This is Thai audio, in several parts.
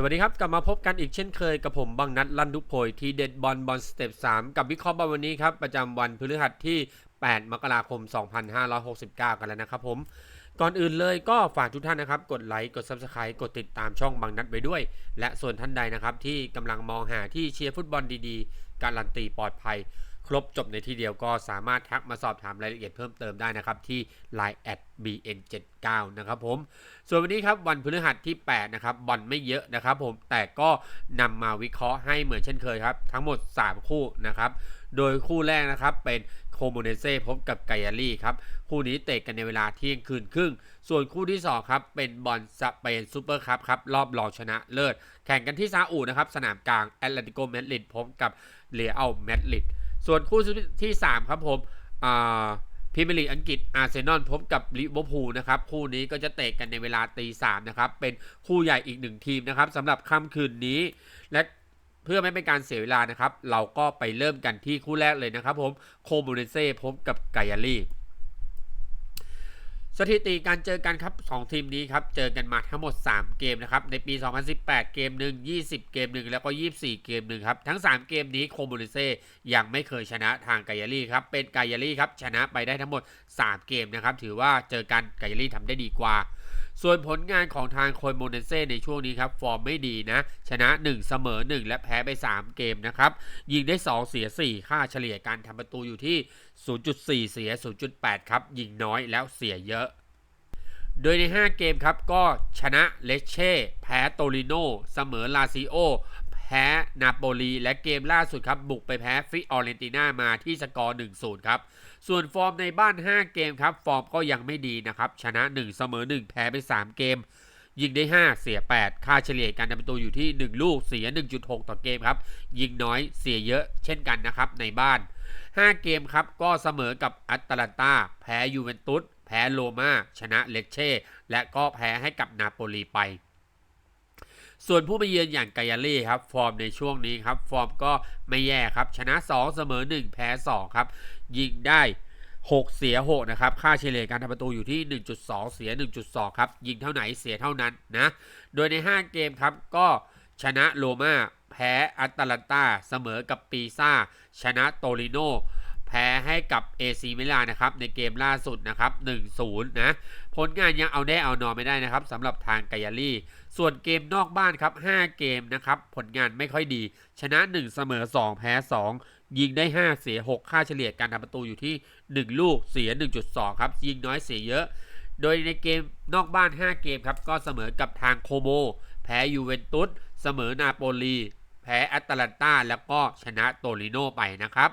สวัสดีครับ กลับมาพบกันอีกเช่นเคยกับผมบังนัดลันทุกโพยทีเด็ดบอลบอลสเต็ป3กับวิเคราะห์บอลวันนี้ครับ ประจำวันพฤหัสที่ 8 มกราคม 2569 กันแล้วนะครับผม ก่อนอื่นเลยก็ฝากทุกท่านนะครับ กดไลค์กด Subscribe กดติดตามช่องบังนัดไว้ด้วย และส่วนท่านใดนะครับที่กำลังมองหาที่เชียร์ฟุตบอลดีๆ การันตีปลอดภัย ครบจบในที่เดียวก็สามารถทักมาสอบถามรายละเอียดเพิ่มเติมได้นะครับที่ Line at bn79 นะครับผม ส่วนวันนี้ครับวันพฤหัสที่ 8 นะครับบอลไม่เยอะนะครับผมแต่ก็นำมาวิเคราะห์ให้เหมือนเช่นเคยครับ ทั้งหมด 3 คู่นะครับ โดยคู่แรกนะครับเป็นโคโมเนเซ่พบกับไกอารี่ครับ คู่นี้เตะกันในเวลาเที่ยงคืนครึ่ง ส่วนคู่ที่ 2 ครับ เป็นบอลสเปนซูเปอร์คัพครับ รอบรองชนะเลิศ แข่งกันที่ซาอุนะครับ สนามกลางแอตเลติโกเมดริดพบกับเรอัลเมดริด ส่วนคู่ที่ 3 ครับผมอ่าพรีเมียร์ลีกอังกฤษอาร์เซนอลพบกับลิเวอร์พูลนะครับ คู่นี้ก็จะเตะกันในเวลาตีสามนะครับ เป็นคู่ใหญ่อีกหนึ่งทีมนะครับสำหรับค่ำคืนนี้ และเพื่อไม่เป็นการเสียเวลานะครับ เราก็ไปเริ่มกันที่คู่แรกเลยนะครับผมโคมูเนเซ่พบกับไกอารี สถิติการเจอกันครับ2ทีมนี้ครับเจอกันมาทั้งหมด 3 เกมนะครับในปี 2018 เกมหนึ่ง20 เกมหนึ่งแล้วก็ 24 เกมหนึ่งครับทั้ง 3 เกมนี้โคโมเนเซ่ยังไม่เคยชนะทางไกยารี่ครับเป็นไกยารี่ครับชนะไปได้ทั้งหมด 3 เกมนะครับถือว่าเจอกันไกยารี่ทำได้ดีกว่า ส่วนผลงานของทางโคโมเนเซ่ในช่วงนี้ครับ ฟอร์มไม่ดีนะ ชนะ 1 เสมอ 1 และแพ้ไป 3 เกมนะครับ ยิงได้ 2 เสีย 4 ค่าเฉลี่ยการทำประตูอยู่ที่ 0.4 เสีย 0.8 ครับ ยิงน้อยแล้วเสียเยอะ โดยใน 5 เกมครับ ก็ชนะเลเช่ แพ้โตริโน เสมอลาซิโอ แพ้นาโปลีและเกมล่าสุดครับบุกไปแพ้ฟิออเรนติน่ามาที่สกอร์ 1-0 ครับ ส่วนฟอร์มในบ้าน 5 เกมครับ ฟอร์มก็ยังไม่ดีนะครับ ชนะ 1 เสมอ 1 แพ้ไป 3 เกม ยิงได้ 5 เสีย 8 ค่าเฉลี่ยการทำประตูอยู่ที่ 1 ลูกเสีย 1.6 ต่อเกมครับ ยิงน้อยเสียเยอะเช่นกันนะครับในบ้าน 5 เกมครับก็เสมอกับอัตแลนตาแพ้ยูเวนตุสแพ้โรมาชนะเลเช่และก็แพ้ให้กับนาโปลีไป ส่วนผู้มาเยือนอย่างไกยาเล่ครับ ฟอร์มในช่วงนี้ครับ ฟอร์มก็ไม่แย่ครับ ชนะ 2 เสมอ 1 แพ้ 2 ครับ ยิงได้ 6 เสีย 6 นะครับ ค่าเฉลี่ยการทำประตูอยู่ที่ 1.2 เสีย 1.2 ครับ ยิงเท่าไหนเสียเท่านั้นนะ โดยใน 5 เกมครับก็ชนะโรมาแพ้อัตแลนตาเสมอกับปีซ่า ชนะโตริโนแพ้ให้กับ AC มิลานนะครับในเกมล่าสุดนะครับ1-0นะ ผลงานยังเอาได้เอานอนไม่ได้นะครับสำหรับทางไกยารี่ ส่วนเกมนอกบ้านครับ 5 เกมนะครับผลงานไม่ค่อยดี ชนะ 1 เสมอ 2 แพ้ 2 ยิงได้ 5 เสีย 6 ค่าเฉลี่ยการทำประตูอยู่ที่ 1 ลูกเสีย 1.2 ครับ ยิงน้อยเสียเยอะ โดยในเกมนอกบ้าน 5 เกมครับก็เสมอกับทางโคโม แพ้ยูเวนตุสเสมอนาโปลีแพ้แอตแลนตาแล้วก็ชนะโตริโนไปนะครับ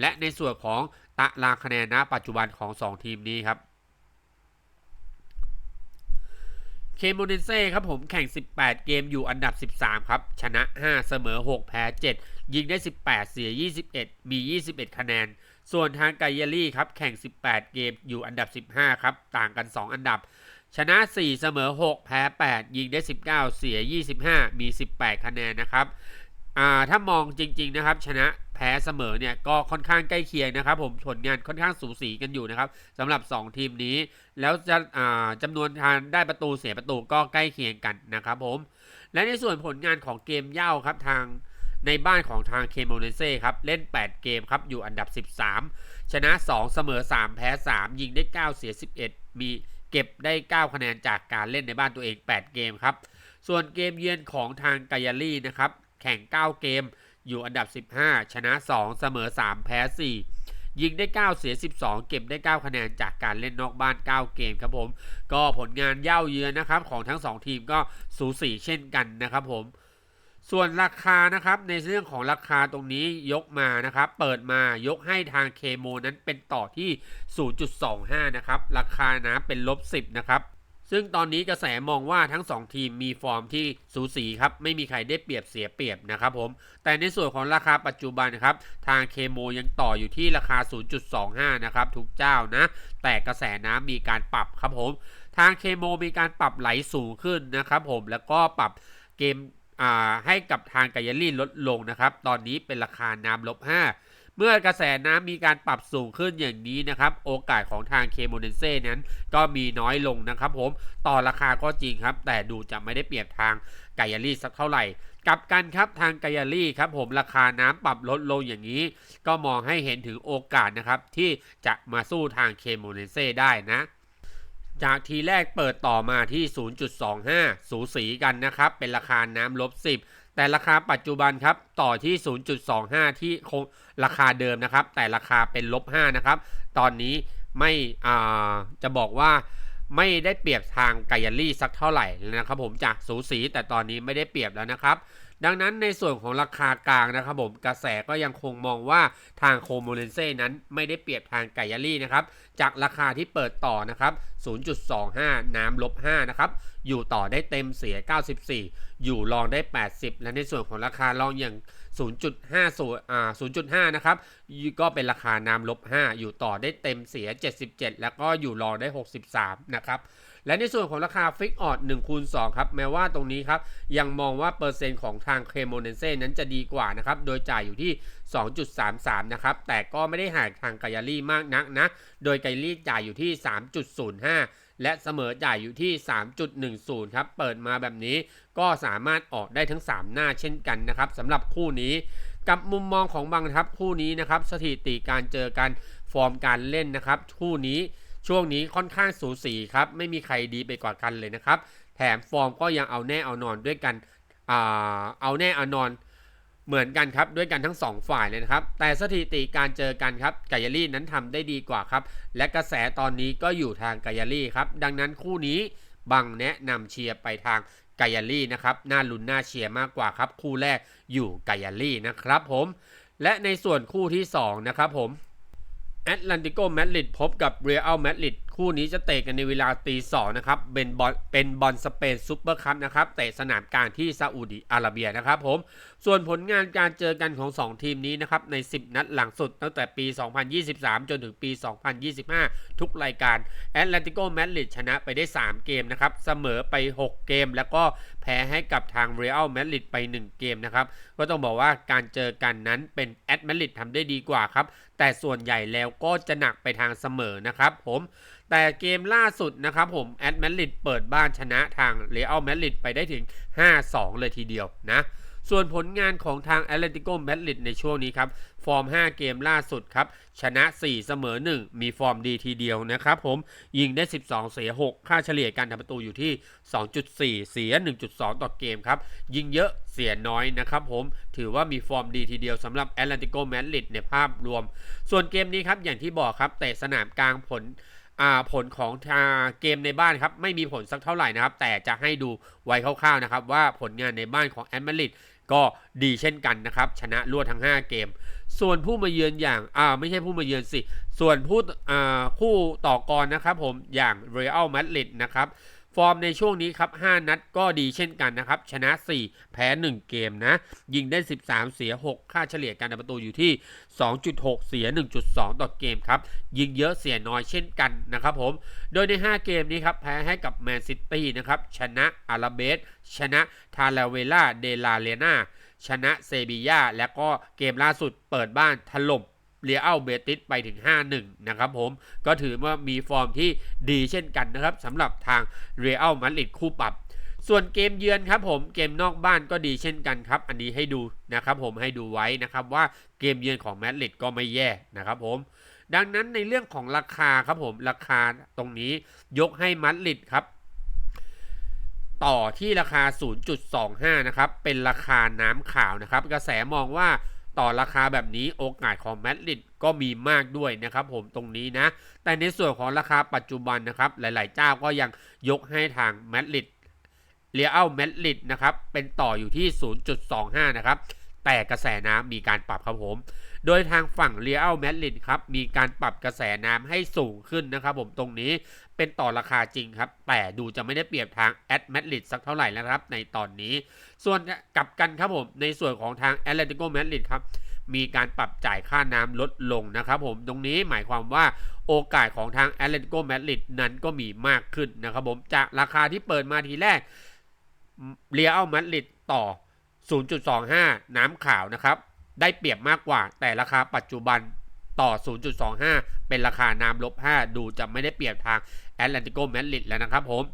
และในส่วนของตารางคะแนนณปัจจุบันของ 2 ทีมนี้ครับ เคโมเนเซ่ครับผมแข่ง 18 เกมอยู่อันดับ 13 ครับ ชนะ 5 เสมอ 6 แพ้ 7 ยิงได้ 18 เสีย 21 มี 21 คะแนน ส่วนทางไกยารี่ครับ แข่ง 18 เกมอยู่อันดับ 15 ครับ ต่างกัน 2 อันดับ ชนะ 4 เสมอ 6 แพ้ 8 ยิงได้ 19 เสีย 25 มี 18 คะแนนนะครับ อ่า ถ้ามองจริง ๆ นะครับ ชนะ แพ้เสมอเนี่ยก็ค่อนข้างใกล้เคียงนะครับ ผมผลงานค่อนข้างสูสีกันอยู่นะครับสำหรับ 2 ทีมนี้ แล้วจะอ่าจำนวนทางได้ประตูเสียประตูก็ใกล้เคียงกันนะครับผมและในส่วนผลงานของเกมเย่าครับทางในบ้านของทางเคโมเนเซ่ครับ เล่น 8 เกมครับ อยู่อันดับ 13 ชนะ 2 เสมอ 3 แพ้ 3 ยิงได้ 9 เสีย 11 มีเก็บได้ 9 คะแนนจากการเล่นในบ้านตัวเอง 8 เกมครับ ส่วนเกมเยือนของทางไกยารี่นะครับ แข่ง 9 เกม อยู่อันดับ 15 ชนะ 2 เสมอ 3 แพ้ 4 ยิงได้ 9 เสีย 12 เก็บได้ 9 คะแนนจากการเล่นนอกบ้าน 9 เกมครับผม ก็ผลงานเย่าเยือนนะครับของทั้ง 2 ทีมก็สูสีเช่นกันนะครับผมส่วนราคานะครับในเรื่องของราคาตรงนี้ยกมานะครับเปิดมายกให้ทางเคโมนั้นเป็นต่อที่ 0.25 นะครับ ราคานะเป็นลบ 10 นะครับ ซึ่งตอนนี้กระแสมองว่าทั้ง 2 ทีมมีฟอร์มที่สูสีครับ ไม่มีใครได้เปรียบเสียเปรียบนะครับผม แต่ในส่วนของราคาปัจจุบันครับ ทางเคโมยังต่ออยู่ที่ราคา 0.25 นะครับ ทุกเจ้านะ แต่กระแสน้ำมีการปรับครับผม ทางเคโมมีการปรับไหลสูงขึ้นนะครับผม แล้วก็ปรับเกมให้กับทางไกยลี่ลดลงนะครับ ตอนนี้เป็นราคาน้ำลบ 5 เมื่อกระแสน้ำมีการปรับสูงขึ้นอย่างนี้นะครับ โอกาสของทางเคโมเนเซ่นั้นก็มีน้อยลงนะครับผมต่อราคาก็จริงครับ แต่ดูจะไม่ได้เปรียบทางไกยารี่สักเท่าไหร่กลับกันครับทางไกยารี่ครับผมราคาน้ำปรับลดลงอย่างนี้ ก็มองให้เห็นถึงโอกาสนะครับที่จะมาสู้ทางเคโมเนเซ่ได้นะ จากทีแรกเปิดต่อมาที่ 0.25 สูสีกันนะครับ เป็นราคาน้ำลบ 10 แต่ราคาปัจจุบันครับ ต่อที่ 0.25 ที่คงราคาเดิมนะครับ แต่ราคาเป็นลบ 5 นะครับ ตอนนี้ไม่จะบอกว่าไม่ได้เปรียบทางไกยารี่สักเท่าไหร่นะครับผมจากสูสีแต่ตอนนี้ไม่ได้เปรียบแล้วนะครับ ดังนั้นในส่วนของราคากลางนะครับผมกระแสก็ยังคงมองว่าทางโคโมเลนเซ่นั้นไม่ได้เปรียบทางไกยารี่นะครับจากราคาที่เปิดต่อนะครับ 0.25 น้ำลบ5นะครับอยู่ต่อได้เต็มเสีย 94 อยู่รองได้ 80 และในส่วนของราคารองอย่าง 0.50อ่า0.5 นะครับ ก็เป็นราคาน้ำลบ 5 อยู่ต่อได้เต็มเสีย 77 แล้วก็อยู่รองได้ 63 นะครับ และในส่วนของราคาฟิกออด1คูณ2ครับแม้ว่าตรงนี้ครับยังมองว่าเปอร์เซ็นต์ของทางเคมเนเซ่นั้นจะดีกว่านะครับโดยจ่ายอยู่ที่ 2.33 นะครับ แต่ก็ไม่ได้ห่างทางไกยารี่มากนักนะ โดยไกยารี่จ่ายอยู่ที่ 3.05และเสมอจ่ายอยู่ที่ 3.10 ครับ เปิดมาแบบนี้ก็สามารถออกได้ทั้ง 3 หน้าเช่นกันนะครับสำหรับคู่นี้ กับมุมมองของบางทับคู่นี้นะครับ สถิติการเจอกันฟอร์มการเล่นนะครับ คู่นี้ ช่วงนี้ค่อนข้างสูสีครับ ไม่มีใครดีไปกว่ากันเลยนะครับ แถมฟอร์มก็ยังเอาแน่เอานอนด้วยกันอเอาแน่เอานอนเหมือนกันครับด้วยกันทั้ง 2 ฝ่ายเลยนะครับ แต่สถิติการเจอกันครับไกยารี่นั้นทำได้ดีกว่าครับ และกระแสตอนนี้ก็อยู่ทางไกยารี่ครับ ดังนั้นคู่นี้บังแนะนำเชียร์ไปทางไกยารี่นะครับน่าลุ้นน่าเชียร์มากกว่าครับ คู่แรกอยู่ไกยารี่นะครับผมและในส่วนคู่ที่2นะครับผม แอตแลนติโกแมดริดพบกับเรอัลแมดริด คู่นี้จะเตะกันในเวลาตีสองนะครับเป็นบอลเป็นบอลสเปนซูเปอร์คัพนะครับเตะสนามกลางที่ซาอุดีอาระเบียนะครับผมส่วนผลงานการเจอกันของ 2 ทีมนี้นะครับใน 10 นัดหลังสุด ตั้งแต่ปี 2023 จนถึงปี 2025 ทุกรายการแอตแลนติโกแมดริดชนะไปได้ 3 เกมนะครับเสมอไป 6 เกม แล้วก็แพ้ให้กับทางเรอัลแมดริดไป 1 เกมนะครับก็ต้องบอกว่าการเจอกันนั้นเป็นแอตแมดริดทำได้ดีกว่าครับแต่ส่วนใหญ่แล้วก็จะหนักไปทางเสมอนะครับผมแต่เกมล่าสุดนะครับผมแอตแมดริดเปิดบ้านชนะทางเรอัลแมดริดไปได้ถึง 5-2 เลยทีเดียวนะส่วนผลงานของทางแอตเลติโกแมดริดในช่วงนี้ครับ ฟอร์ม 5 เกมล่าสุดครับ ชนะ 4 เสมอ 1 มีฟอร์มดีทีเดียวนะครับผม ยิงได้ 12 เสีย 6 ค่าเฉลี่ยการทำประตูอยู่ที่ 2.4 เสีย 1.2 ต่อเกมครับ ยิงเยอะเสียน้อยนะครับผม ถือว่ามีฟอร์มดีทีเดียวสำหรับแอตเลติโกแมดริดในภาพรวม ส่วนเกมนี้ครับ อย่างที่บอกครับเตะสนามกลางผล ผลของเกมในบ้านครับไม่มีผลสักเท่าไหร่นะครับ แต่จะให้ดูไว้คร่าวๆนะครับ ว่าผลงานในบ้านของแอตมาริดก็ดีเช่นกันนะครับ ชนะรวดทั้ง 5 เกม ส่วนผู้มาเยือนอย่างอ่าไม่ใช่ผู้มาเยือนสิ ส่วนผู้อ่าคู่ต่อกรนะครับผมอย่างเรอัลมาดริดนะครับ ฟอร์มในช่วงนี้ครับ 5 นัดก็ดีเช่นกันนะครับ ชนะ 4 แพ้ 1 เกมนะ ยิงได้ 13 เสีย 6 ค่าเฉลี่ยการทำประตูอยู่ที่ 2.6 เสีย 1.2 ต่อเกมครับ ยิงเยอะเสียน้อยเช่นกันนะครับผม โดยใน 5 เกมนี้ครับ แพ้ให้กับแมนซิตี้นะครับ ชนะอาราเบส ชนะทาลาเวล่าเดลาเรนาชนะเซบียาและก็เกมล่าสุดเปิดบ้านถล่ม เรียอัลเบติสไปถึง 5-1 นะครับผมก็ถือว่ามีฟอร์มที่ดีเช่นกันนะครับสำหรับทางเรอัลมาดริดคู่ปรับ ส่วนเกมเยือนครับผมเกมนอกบ้านก็ดีเช่นกันครับ อันนี้ให้ดูนะครับผมให้ดูไว้นะครับว่าเกมเยือนของแมดริดก็ไม่แย่นะครับผมดังนั้นในเรื่องของราคาครับผมราคาตรงนี้ยกให้มัดริดครับ ต่อที่ราคา 0.25 นะครับ เป็นราคาน้ำขาวนะครับ กระแสมองว่า ต่อราคาแบบนี้โอกาสของแมดริดก็มีมากด้วยนะครับผมตรงนี้นะ แต่ในส่วนของราคาปัจจุบันนะครับ หลาย ๆ เจ้าก็ยังยกให้ทางแมดริดเรียลแมดริดนะครับ เป็นต่ออยู่ที่ 0.25 นะครับ แต่กระแสน้ำมีการปรับครับผม โดยทางฝั่งเรียลแมดริดครับ มีการปรับกระแสน้ำให้สูงขึ้นนะครับผมตรงนี้ เป็นต่อราคาจริงครับ แต่ดูจะไม่ได้เปรียบทางแอดแมดริดสักเท่าไหร่แล้วครับ ในตอนนี้ ส่วนกลับกันครับผม ในส่วนของทางแอตเลติโกแมดริดครับ มีการปรับจ่ายค่าน้ำลดลงนะครับผม ตรงนี้หมายความว่าโอกาสของทางแอตเลติโกแมดริดนั้นก็มีมากขึ้นนะครับผม จากราคาที่เปิดมาทีแรกเรียลมาดริดต่อ 0.25 น้ำขาวนะครับ ได้เปรียบมากกว่า แต่ราคาปัจจุบัน ต่อ 0.25 เป็นราคานามลบ 5 ดูจะไม่ได้เปรียบทางแอตแลนติโกแมดริดแล้วนะครับผม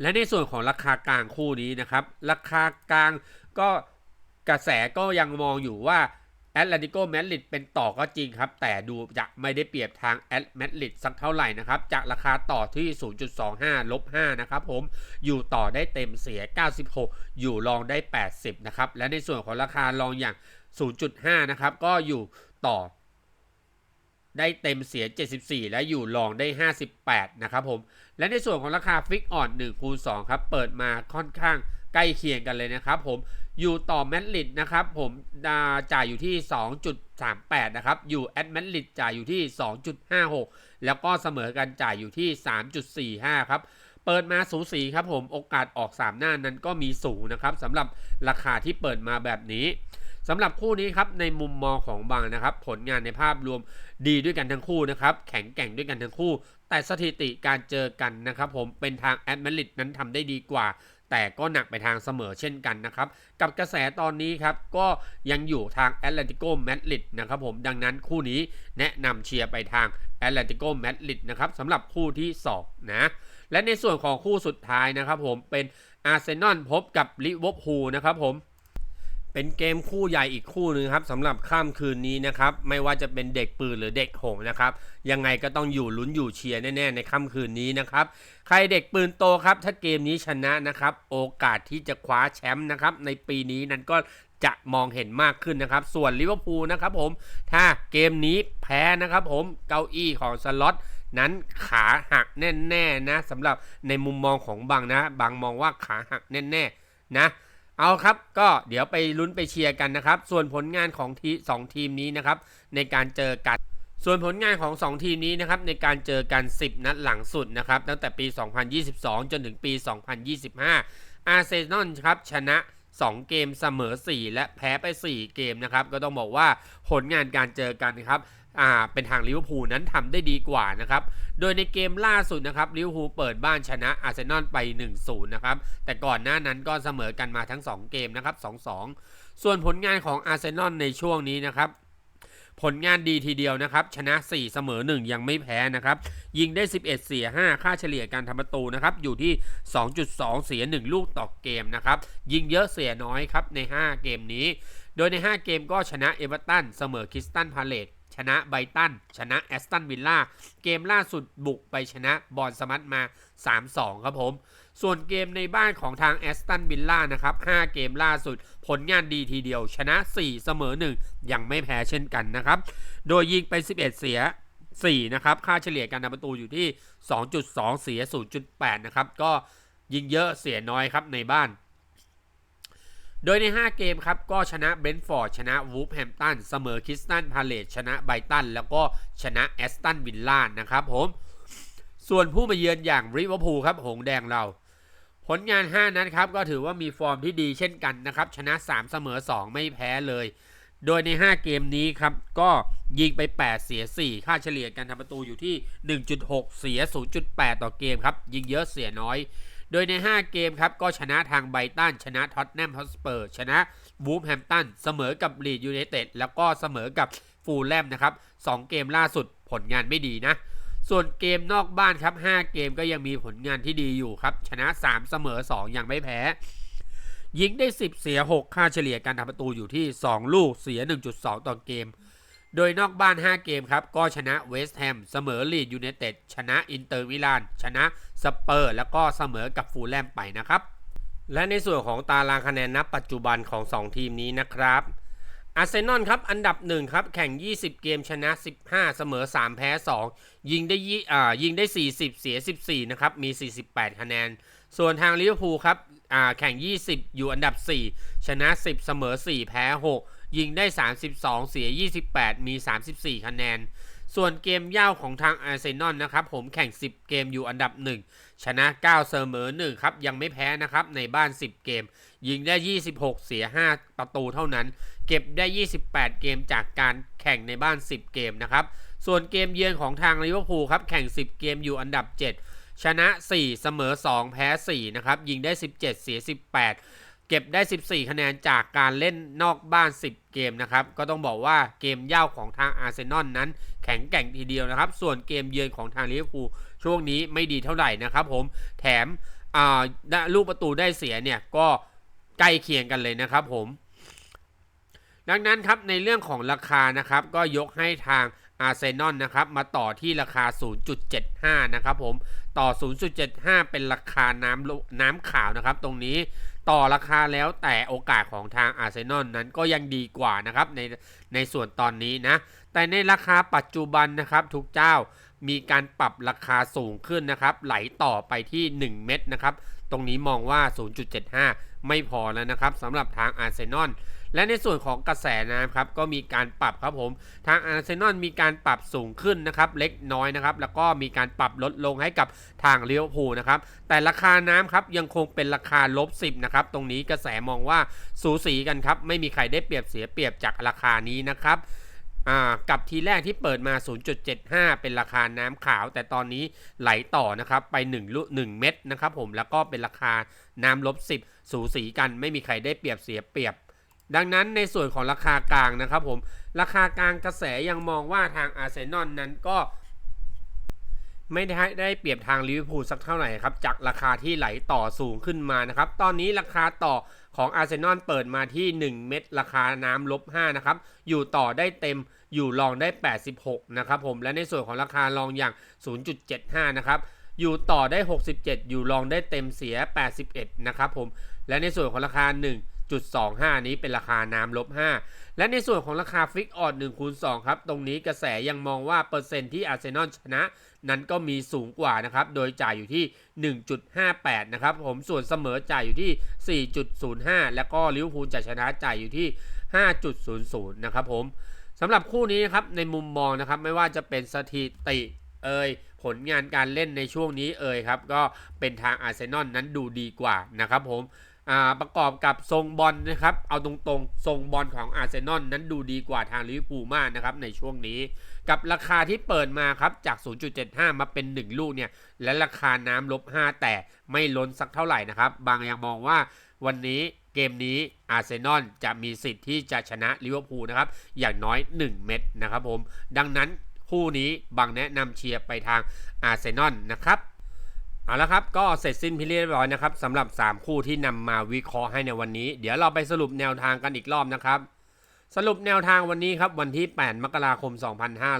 และในส่วนของราคากลางคู่นี้นะครับ ราคากลางก็กระแสก็ยังมองอยู่ว่าแอตแลนติโกแมดริดเป็นต่อก็จริงครับ แต่ดูจะไม่ได้เปรียบทางแอตแมดริดสักเท่าไหร่นะครับ จากราคาต่อที่ 0.25 ลบ 5 นะครับผมอยู่ต่อได้เต็มเสีย 96 อยู่รองได้ 80 นะครับ และในส่วนของราคารองอย่าง 0.5 นะครับ ก็อยู่ ต่อ ได้เต็มเสีย 74 และอยู่รองได้ 58 นะครับผม และในส่วนของราคาฟิกอ่อน1คูณ2ครับ เปิดมาค่อนข้างใกล้เคียงกันเลยนะครับผมอยู่ต่อแมดริดนะครับผมจ่ายอยู่ที่ 2.38 นะครับ อยู่แอดแมดริดจ่ายอยู่ที่ 2.56 แล้วก็เสมอกันจ่ายอยู่ที่ 3.45 ครับ เปิดมาสูสีครับผม โอกาสออก 3 หน้านั้นก็มีสูงนะครับสำหรับราคาที่เปิดมาแบบนี้ สำหรับคู่นี้ครับในมุมมองของบางนะครับ ผลงานในภาพรวมดีด้วยกันทั้งคู่นะครับ แข็งแกร่งด้วยกันทั้งคู่ แต่สถิติการเจอกันนะครับ ผมเป็นทางแอดมาริดนั้นทำได้ดีกว่าแต่ก็หนักไปทางเสมอเช่นกันนะครับ กับกระแสตอนนี้ครับก็ยังอยู่ทางแอตเลติโกแมดริดนะครับผมดังนั้นคู่นี้แนะนำเชียร์ไปทางแอตเลติโกแมดริดนะครับสำหรับคู่ที่ 2 นะ และในส่วนของคู่สุดท้ายนะครับผมเป็นอาร์เซนอลพบกับลิเวอร์พูลนะครับผม เป็นเกมคู่ใหญ่อีกคู่หนึ่งครับสำหรับข้ามคืนนี้นะครับ ไม่ว่าจะเป็นเด็กปืนหรือเด็กหงนะครับ ยังไงก็ต้องอยู่ลุ้นอยู่เชียร์แน่ๆในค่ำคืนนี้นะครับ ใครเด็กปืนโตครับถ้าเกมนี้ชนะนะครับ โอกาสที่จะคว้าแชมป์นะครับ ในปีนี้นั้นก็จะมองเห็นมากขึ้นนะครับ ส่วนลิเวอร์พูลนะครับผมถ้าเกมนี้แพ้นะครับผมเก้าอี้ของสล็อตนั้นขาหักแน่ๆนะสำหรับในมุมมองของบางนะบางมองว่าขาหักแน่ๆนะ เอาครับก็เดี๋ยวไปลุ้นไปเชียร์กันนะครับ ส่วนผลงานของทีสองทีมนี้นะครับในการเจอกัน ส่วนผลงานของ 2 ทีมนี้นะครับในการเจอกัน 10 นัดหลังสุดนะครับตั้งแต่ปี 2022 จนถึงปี 2025 อาร์เซนอลครับชนะ 2 เกมเสมอ 4 และแพ้ไป 4 เกมนะครับก็ต้องบอกว่าผลงานการเจอกันครับ อ่าเป็นทางลิเวอร์พูลนั้นทำได้ดีกว่านะครับ โดยในเกมล่าสุดนะครับลิเวอร์พูลเปิดบ้านชนะอาร์เซนอลไป 1-0 นะครับ แต่ก่อนหน้านั้นก็เสมอกันมาทั้ง 2 เกมนะครับ 2-2 ส่วนผลงานของอาร์เซนอลในช่วงนี้นะครับผลงานดีทีเดียวนะครับ ชนะ 4 เสมอ 1 ยังไม่แพ้นะครับ ยิงได้ 11 เสีย 5 ค่าเฉลี่ยการทำประตูนะครับ อยู่ที่ 2.2 เสีย 1 ลูกต่อเกมนะครับ ยิงเยอะเสียน้อยครับใน 5 เกมนี้ โดยใน 5 เกมก็ชนะเอเวอร์ตันเสมอคริสตันพาเลต ชนะไบตัน ชนะแอสตันวิลล่า เกมล่าสุดบุกไปชนะบอลสมัตมา 3-2 ครับผม ส่วนเกมในบ้านของทางแอสตันวิลล่านะครับ 5 เกมล่าสุด ผลงานดีทีเดียว ชนะ 4 เสมอ 1 ยังไม่แพ้เช่นกันนะครับ โดยยิงไป 11 เสีย4นะครับ ค่าเฉลี่ยการทำประตูอยู่ที่ 2.2 เสีย 0.8 นะครับ ก็ยิงเยอะเสียน้อยครับในบ้าน โดยใน 5 เกมครับ ก็ชนะเบนฟอร์ด ชนะวูฟแฮมตัน เสมอคิสตันพาเลตชนะไบตัน แล้วก็ชนะแอสตันวิลล่านะครับผม ส่วนผู้มาเยือนอย่างริเวอร์พูลครับ หงแดงเรา ผลงาน 5 นัดครับ ก็ถือว่ามีฟอร์มที่ดีเช่นกันนะครับ ชนะ 3 เสมอ 2 ไม่แพ้เลย โดยใน 5 เกมนี้ครับ ก็ยิงไป 8 เสีย 4 ค่าเฉลี่ยการทำประตูอยู่ที่ 1.6 เสีย 0.8 ต่อเกมครับ ยิงเยอะเสียน้อย โดยใน 5 เกมครับก็ชนะทางไบตันชนะท็อตแนมฮอสเปอร์ชนะวูฟแฮมตันเสมอกับลีดยูไนเต็ดแล้วก็เสมอกับฟูลแลมนะครับ2เกมล่าสุดผลงานไม่ดีนะส่วนเกมนอกบ้านครับ 5 เกมก็ยังมีผลงานที่ดีอยู่ครับ ชนะ 3 เสมอ 2 ยังไม่แพ้ ยิงได้ 10 เสีย 6 ค่าเฉลี่ยการทำประตูอยู่ที่ 2 ลูกเสีย 1.2 ต่อเกม โดยนอกบ้าน 5 เกมครับ ก็ชนะเวสต์แฮมเสมอลีดยูไนเต็ดชนะอินเตอร์มิลาน ชนะสเปอร์ แล้วก็เสมอกับฟูลแลมไปนะครับ และในส่วนของตารางคะแนนนับปัจจุบันของ 2 ทีมนี้นะครับอาร์เซนอลครับ อันดับ 1 ครับ แข่ง 20 เกมชนะ 15 เสมอ 3 แพ้ 2 ยิงได้ยี่อ่ายิงได้ 40 เสีย 14 นะครับ มี 48 คะแนน ส่วนทางลิเวอร์พูลครับอ่าแข่ง 20 อยู่อันดับ 4 ชนะ 10 เสมอ 4 แพ้ 6 ยิงได้ 32 เสีย 28 มี 34 คะแนน ส่วนเกมย่าวของทางอาร์เซนอลนะครับ ผมแข่ง 10 เกมอยู่อันดับ 1 ชนะ 9 เสมอ 1 ครับ ยังไม่แพ้นะครับ ในบ้าน 10 เกม ยิงได้ 26 เสีย 5 ประตูเท่านั้น เก็บได้ 28 เกมจากการแข่งในบ้าน 10 เกมนะครับ ส่วนเกมเยือนของทางลิเวอร์พูลครับ แข่ง 10 เกมอยู่อันดับ 7 ชนะ 4 เสมอ 2 แพ้ 4 นะครับ ยิงได้ 17 เสีย 18 เก็บได้ 14 คะแนนจากการเล่นนอกบ้าน 10 เกมนะครับ ก็ต้องบอกว่าเกมเย่าของทางอาร์เซนอลนั้น แข็งแกร่งทีเดียวนะครับ ส่วนเกมเยือนของทางลิเวอร์พูลช่วงนี้ไม่ดีเท่าไหร่นะครับผม แถมลูกประตูได้เสียเนี่ยก็ใกล้เคียงกันเลยนะครับผม ดังนั้นครับในเรื่องของราคานะครับ ก็ยกให้ทางอาร์เซนอลนะครับมาต่อที่ราคา 0.75 นะครับผม ต่อ 0.75 เป็นราคาน้ำน้ำขาวนะครับตรงนี้ ต่อราคาแล้วแต่โอกาสของทางอาร์เซนอลนั้นก็ยังดีกว่านะครับในในส่วนตอนนี้นะ แต่ในราคาปัจจุบันนะครับ ทุกเจ้ามีการปรับราคาสูงขึ้นนะครับ ไหลต่อไปที่ 1 เม็ดนะครับ ตรงนี้มองว่า 0.75 ไม่พอแล้วนะครับสำหรับทางอาร์เซนอล และในส่วนของกระแสน้ำครับก็มีการปรับครับผม ทางอาร์เซนอลมีการปรับสูงขึ้นนะครับเล็กน้อยนะครับแล้วก็มีการปรับลดลงให้กับทางเลี้ยวภูนะครับแต่ราคาน้ำครับยังคงเป็นราคาลบ10นะครับตรงนี้กระแสมองว่าสูสีกันครับไม่มีใครได้เปรียบเสียเปรียบจากราคานี้นะครับกับทีแรกที่เปิดมา 0.75 เป็นราคาน้ำขาว แต่ตอนนี้ไหลต่อนะครับไป1ลุ1เม็ดนะครับผมแล้วก็เป็นราคาน้ำลบ 10 สูสีกันไม่มีใครได้เปรียบเสียเปรียบ ดังนั้นในส่วนของราคากลางนะครับผม ราคากลางกระแสยังมองว่าทางอาร์เซนอลนั้นก็ ไม่ได้ได้เปรียบทางลิเวอร์พูลสักเท่าไหร่ครับ จากราคาที่ไหลต่อสูงขึ้นมานะครับ ตอนนี้ราคาต่อของอาร์เซนอลเปิดมาที่ 1 เม็ดราคาน้ำลบ5นะครับ อยู่ต่อได้เต็มอยู่รองได้ 86 นะครับผม และในส่วนของราคารองอย่าง 0.75 นะครับ อยู่ต่อได้ 67 อยู่รองได้เต็มเสีย 81 นะครับผม และในส่วนของราคา 1.25 นี้เป็นราคาน้ำลบ 5 และในส่วนของราคาฟิกออด1คูณ2ครับ ตรงนี้กระแสยังมองว่าเปอร์เซ็นต์ที่อาร์เซนอลชนะ นั้นก็มีสูงกว่านะครับ โดยจ่ายอยู่ที่ 1.58 นะครับผมส่วนเสมอจ่ายอยู่ที่ 4.05 แล้วก็ลิเวอร์พูลจะชนะจ่ายอยู่ที่ 5.00 นะครับผมสำหรับคู่นี้นะครับในมุมมองนะครับไม่ว่าจะเป็นสถิติเอ่ยผลงานการเล่นในช่วงนี้เอ่ยครับ ก็เป็นทางอาร์เซนอลนั้นดูดีกว่านะครับผม ประกอบกับทรงบอลนะครับ เอาตรงๆ ทรงบอลของอาร์เซนอลนั้นดูดีกว่าทางลิเวอร์พูลมากนะครับในช่วงนี้ กับราคาที่เปิดมาครับจาก 0.75 มาเป็น 1 ลูกเนี่ย และราคาน้ำลบ 5 แต่ไม่ล้นสักเท่าไหร่นะครับ บางยังมองว่าวันนี้เกมนี้อาร์เซนอลจะมีสิทธิ์ที่จะชนะลิเวอร์พูลนะครับ อย่างน้อย 1 เม็ดนะครับผม ดังนั้นคู่นี้บางแนะนำเชียร์ไปทางอาร์เซนอลนะครับ เอาละครับ ก็เสร็จสิ้นพิเรียบร้อยนะครับสำหรับ 3 คู่ที่นำมาวิเคราะห์ให้ในวันนี้ เดี๋ยวเราไปสรุปแนวทางกันอีกรอบนะครับ สรุปแนวทางวันนี้ครับวันที่ 8 มกราคม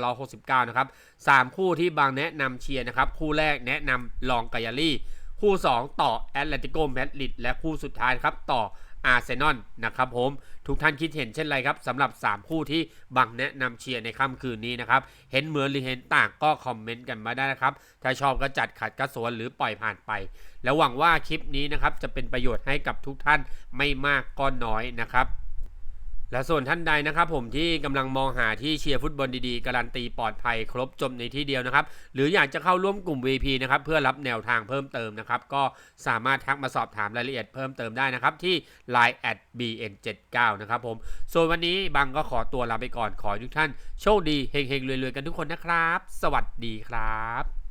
2569 นะครับ 3 คู่ที่บางแนะนำเชียร์นะครับ คู่แรกแนะนำลองกายาลี่ คู่ 2 ต่อแอตเลติโกแมดริดและคู่สุดท้ายครับต่อ อาร์เซนอลนะครับผมทุกท่านคิดเห็นเช่นไรครับสำหรับ 3 คู่ที่บังแนะนำเชียร์ในค่ำคืนนี้นะครับ เห็นเหมือนหรือเห็นต่างก็คอมเมนต์กันมาได้นะครับ ถ้าชอบก็จัดขัดก็สวนหรือปล่อยผ่านไป แล้วหวังว่าคลิปนี้นะครับจะเป็นประโยชน์ให้กับทุกท่านไม่มากก็น้อยนะครับ และส่วนท่านใดนะครับผมที่กำลังมองหาที่เชียร์ฟุตบอลดีๆ การันตีปลอดภัยครบจบในที่เดียวนะครับ หรืออยากจะเข้าร่วมกลุ่ม VP นะครับเพื่อรับแนวทางเพิ่มเติมนะครับ ก็สามารถทักมาสอบถามรายละเอียดเพิ่มเติมได้นะครับที่ line at bn79 นะครับผม ส่วนวันนี้บังก็ขอตัวลาไปก่อนขอให้ทุกท่านโชคดีเฮงๆรวยๆกันทุกคนนะครับ สวัสดีครับ